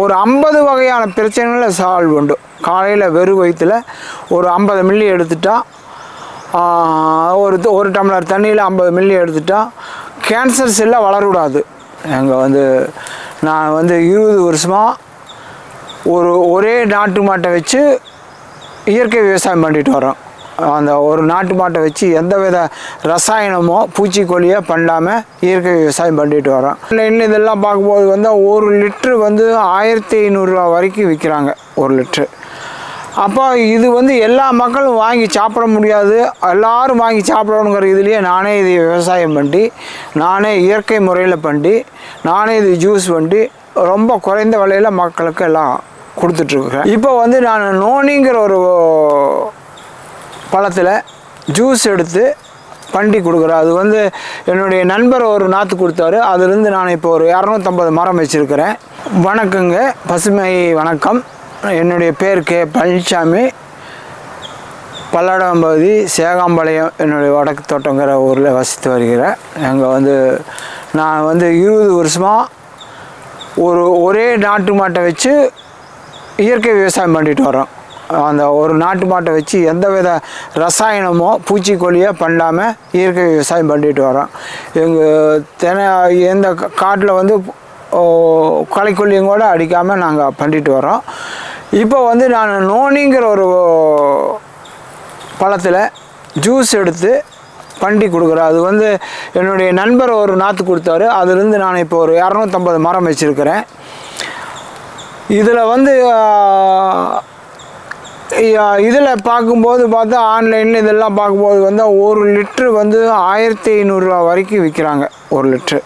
ஒரு ஐம்பது வகையான பிரச்சனைகளை சால்வ் உண்டு. காலையில் வெறும் வயிற்றில் ஒரு ஐம்பது மில்லி எடுத்துட்டா ஒரு ஒரு டம்ளர் தண்ணியில் ஐம்பது மில்லி எடுத்துட்டா கேன்சர் செல்லாக வளரக்கூடாது. எங்கள் வந்து நான் வந்து இருபது வருஷமாக ஒரு ஒரே நாட்டு மாட்டை வச்சு இயற்கை விவசாயம் பண்ணிட்டு வரோம் அந்த ஒரு நாட்டு மாட்டை வச்சு எந்த வித ரசாயனமோ பூச்சிக்கொல்லியோ பண்ணாமல் இயற்கை விவசாயம் பண்ணிட்டு வரோம். இன்னும் இதெல்லாம் பார்க்கும்போது வந்து ஒரு லிட்ரு வந்து ஆயிரத்தி ஐநூறுரூவா வரைக்கும் விற்கிறாங்க ஒரு லிட்ரு அப்போ இது வந்து எல்லா மக்களும் வாங்கி சாப்பிட முடியாது. எல்லாரும் வாங்கி சாப்பிடணுங்கிற இதுலேயே நானே இது விவசாயம் பண்ணி நானே இயற்கை முறையில் பண்ணி நானே இது ஜூஸ் பண்ணி ரொம்ப குறைந்த விலையில் மக்களுக்கு எல்லாம் கொடுத்துட்ருக்குறேன் இப்போ வந்து நான் நோனிங்கிற ஒரு பழத்தில் ஜூஸ் எடுத்து பண்டி கொடுக்குறேன் அது வந்து என்னுடைய நண்பர் ஒரு நாற்று கொடுத்தாரு. அதுலேருந்து நான் இப்போ ஒரு இரநூத்தம்பது மரம் வச்சுருக்கிறேன். வணக்கங்க பசுமை வணக்கம். என்னுடைய பேர் கே. பழனிசாமி பல்லடம் பகுதி சேகாம்பாளையம் என்னுடைய வடக்கு தோட்டங்கிற ஊரில் வசித்து வருகிறேன். அங்கே வந்து நான் வந்து இருபது வருஷமாக ஒரு ஒரே நாட்டு மாட்டை வச்சு இயற்கை விவசாயம் பண்ணிட்டு வரோம் அந்த ஒரு நாட்டு மாட்டை வச்சு எந்த வித ரசாயனமோ பூச்சிக்கொல்லியோ பண்ணாமல் இயற்கை விவசாயம் பண்ணிட்டு வரோம். எங்கள் தென எந்த காட்டில் வந்து களைக்கொல்லியும் கூட அடிக்காமல் நாங்கள் பண்ணிட்டு வரோம். இப்போ வந்து நான் நோனிங்கிற ஒரு பழத்தில் ஜூஸ் எடுத்து பண்டி கொடுக்குறேன். அது வந்து என்னுடைய நண்பர் ஒரு நாற்று கொடுத்தாரு. அதுலேருந்து நான் இப்போ ஒரு இரநூத்தம்பது மரம் வச்சுருக்கிறேன். இதில் வந்து இதில் பார்க்கும்போது பார்த்தா ஆன்லைனில் இதெல்லாம் பார்க்கும்போது வந்து ஒரு லிட்ரு வந்து ஆயிரத்தி ஐநூறுரூவா வரைக்கும் விற்கிறாங்க ஒரு லிட்ரு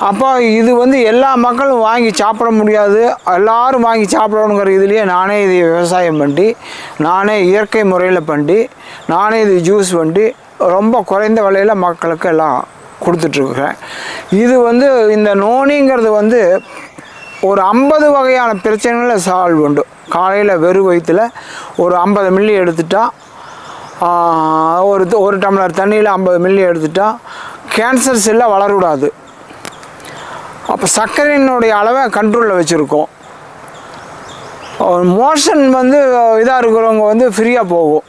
அப்போ இது வந்து எல்லா மக்களும் வாங்கி சாப்பிட முடியாது. எல்லாரும் வாங்கி சாப்பிடணுங்கிற இதுலேயே நானே இது விவசாயம் பண்ணி நானே இயற்கை முறையில் பண்ணி நானே இது ஜூஸ் பண்ணி ரொம்ப குறைந்த விலையில் மக்களுக்கு எல்லாம் கொடுத்துட்ருக்குறேன் இது வந்து இந்த நோனிங்கிறது வந்து ஒரு ஐம்பது வகையான பிரச்சனைகளை சால்வ் உண்டு. காலையில் வெறும் வயிற்றில் ஒரு ஐம்பது மில்லி எடுத்துட்டா ஒரு ஒரு டம்ளர் தண்ணியில் ஐம்பது மில்லி எடுத்துட்டா கேன்சர் செல்லை வளரக்கூடாது. அப்போ சர்க்கரையினுடைய அளவை கண்ட்ரோலில் வச்சுருக்கோம். மோஷன் வந்து இதாக இருக்கிறவங்க வந்து ஃப்ரீயாக போகும்.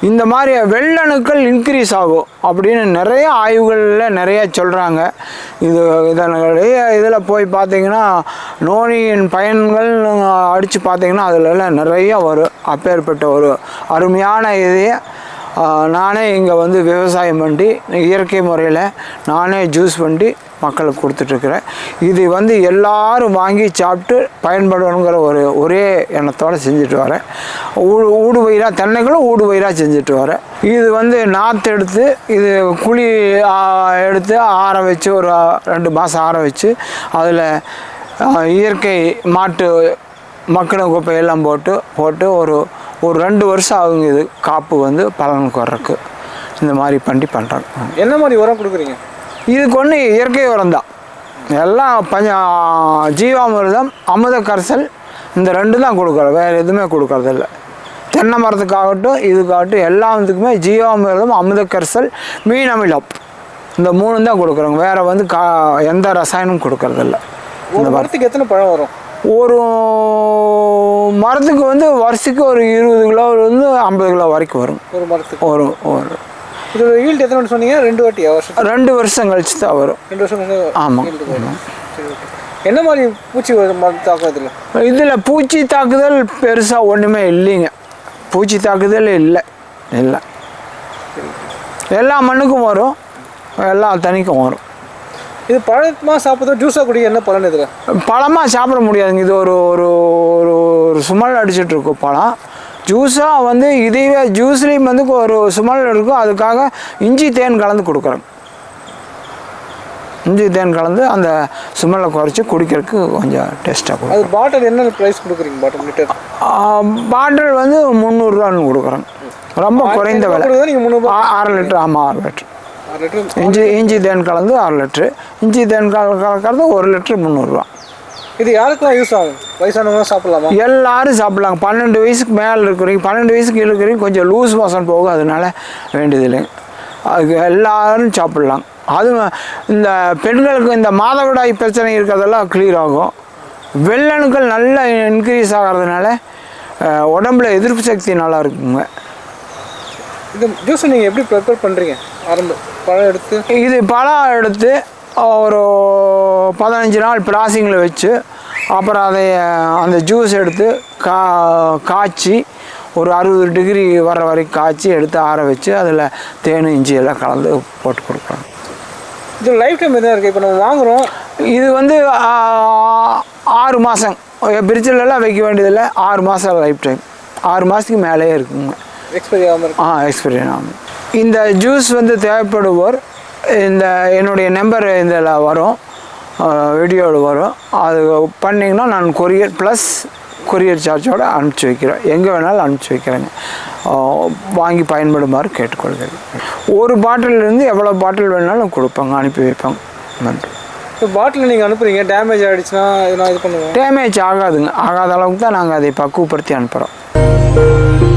இந்த மாதிரி வெள்ளணுக்கள் இன்க்ரீஸ் ஆகும் அப்படின்னு நிறைய ஆய்வுகளில் நிறைய சொல்கிறாங்க இது இதனுடைய இதில் போய் பார்த்தீங்கன்னா நோனியின் பயன்கள் அடித்து பார்த்தீங்கன்னா அதிலெல்லாம் நிறைய வரும். அப்பேற்பட்ட ஒரு அருமையான இதையே நானே இங்கே வந்து விவசாயம் பண்ணி இயற்கை முறையில் நானே ஜூஸ் பண்ணி மக்களுக்கு கொடுத்துட்ருக்குறேன். இது வந்து எல்லாரும் வாங்கி சாப்பிட்டு பயன்படணுங்கிற ஒரு ஒரே எண்ணத்தோடு செஞ்சுட்டு வரேன். ஊடு ஊடு பயிராக தென்னைகளும் ஊடு பயிராக செஞ்சுட்டு வரேன். இது வந்து நாற்று எடுத்து இது குழி எடுத்து ஆற வச்சு ஒரு ரெண்டு மாதம் ஆற வச்சு அதில் இயற்கை மாட்டு மக்கின குப்பையெல்லாம் போட்டு போட்டு ஒரு ஒரு ரெண்டு வருஷம் ஆகுங்க இது. காப்பு வந்து பலனுக்கு வர்றதுக்கு இந்த மாதிரி பண்ணி பண்ணுறாங்க என்ன மாதிரி உரம் கொடுக்குறீங்க? இதுக்கு ஒன்று இயற்கை உரம் தான். எல்லாம் பஞ்ச ஜீவாமிர்தம் அமுத கரைசல் இந்த ரெண்டு தான் கொடுக்குறோம். வேறு எதுவுமே கொடுக்கறதில்ல. தென்னை மரத்துக்காகட்டும் இதுக்காகட்டும் எல்லா இதுக்குமே ஜீவாமிர்தம் அமுத கரைசல் மீன் அமிலம். இந்த மூணு தான் கொடுக்குறோங்க. வேறு வந்து கா எந்த ரசாயனமும் கொடுக்கறதில்ல. ஒரு மரத்துக்கு எத்தனை பழம் வரும்? ஒரு மரத்துக்கு வந்து வருஷத்துக்கு ஒரு இருபது கிலோ வந்து ஐம்பது கிலோ வரைக்கும் வரும். ஒரு மரத்துக்கு? ஒரு ஒரு. இது ஈல்டு எத்தனை சொன்னீங்க? ரெண்டு வாட்டியா வருஷத்துக்கு? ரெண்டு வருஷம் கழிச்சு தான் வரும். ரெண்டு வருஷம் ஆமாம். என்ன மாதிரி பூச்சி தாக்கம் இதில் பூச்சி தாக்குதல் பெருசாக ஒன்றுமே இல்லைங்க. பூச்சி தாக்குதல் இல்லை. இல்லை. எல்லா மண்ணுக்கும் வரும். எல்லா தண்ணிக்கும் வரும். இது பழமா சாப்பிட்றதோ ஜூஸாக குடிக்க என்ன பலன் இதில்? பழமாக சாப்பிட முடியாதுங்க. இது ஒரு ஒரு ஒரு ஒரு சுமல் அடிச்சிட்டு இருக்கும் பழம். ஜூஸாக வந்து இதையே ஜூஸ்லேயும் வந்து ஒரு சுமல் இருக்கும் அதுக்காக இஞ்சி தேன் கலந்து கொடுக்குறோங்க இஞ்சி தேன் கலந்து அந்த சுமலை குறைச்சி குடிக்கிறதுக்கு கொஞ்சம் டேஸ்ட்டாக கொடுக்கும் அது பாட்டில் என்ன ப்ரைஸ் கொடுக்குறீங்க? பாட்டில் லிட்டர் பாட்டில் வந்து முந்நூறுரூவான்னு கொடுக்குறோங்க ரொம்ப குறைந்த விலை. நீங்கள் முந்நூறுபா ஆ- அரை லிட்டர் ஆமாம் ஆறு ஆறு லிட்டர் இஞ்சி இஞ்சி தேன் கலந்து அரை லிட்ரு இஞ்சி தேன் கல கலக்கிறது ஒரு லிட்ரு முந்நூறுரூவா இது யாருக்கெல்லாம் யூஸ் ஆகும்? வயசானவங்க சாப்பிடலாமா? எல்லாரும் சாப்பிட்லாங்க. பன்னெண்டு வயசுக்கு மேலே இருக்கிறீங்க பன்னெண்டு வயசுக்கு இருக்கிறீங்க கொஞ்சம் லூஸ் மோஷன் போகும். அதனால வேண்டியது இல்லைங்க அதுக்கு எல்லாரும் சாப்பிட்லாம். அது இந்த பெண்களுக்கு இந்த மாதவிடாய் பிரச்சனை இருக்கிறதெல்லாம் கிளியர் ஆகும். வெள்ளணுக்கள் நல்லா இன்க்ரீஸ் ஆகிறதுனால உடம்புல எதிர்ப்பு சக்தி நல்லா இருக்குங்க. இந்த ஜூஸை நீங்கள் எப்படி ப்ரிப்பேர் பண்ணுறீங்க ஆரம்ப பழம் எடுத்து இது பழம் எடுத்து ஒரு பதினஞ்சு நாள் பிளாசிங்கில் வச்சு அப்புறம் அதை அந்த ஜூஸ் எடுத்து கா காய்ச்சி ஒரு அறுபது டிகிரி வர வரைக்கும் காய்ச்சி எடுத்து ஆற வச்சு அதில் தேன் இஞ்சி எல்லாம் கலந்து போட்டு கொடுக்குறோம் இது லைஃப் டைம் எதாவது இருக்குது இப்போ நம்ம வாங்குகிறோம் இது வந்து ஆறு மாதம். பிரிட்ஜிலலாம் வைக்க வேண்டியதில்லை. ஆறு மாதம் லைஃப் டைம் ஆறு மாதத்துக்கு மேலேயே இருக்குங்க. எக்ஸ்பைரி ஆகாமல் ஆ எக்ஸ்பீரியன் ஆகும். இந்த ஜூஸ் வந்து தேவைப்படுவோர் இந்த என்னுடைய நம்பர் இதில் வரும் வீடியோவில் வரும். அது பண்ணிங்கன்னா நான் கொரியர் ப்ளஸ் கொரியர் சார்ஜோடு அனுப்பிச்சி வைக்கிறேன். எங்கே வேணாலும் அனுப்பிச்சி வைக்கிறேங்க. வாங்கி பயன்படுமாறு கேட்டுக்கொள்கிறேன். ஒரு பாட்டிலேருந்து எவ்வளோ பாட்டில் வேணாலும் கொடுப்பாங்க அனுப்பி வைப்பாங்க. நன்றி. இப்போ பாட்டில் நீங்கள் அனுப்புறீங்க டேமேஜ் ஆகிடுச்சுன்னா இது பண்ணுவேன் டேமேஜ் ஆகாதுங்க. ஆகாத அளவுக்கு தான் நாங்கள் அதை பக்குவப்படுத்தி அனுப்புகிறோம்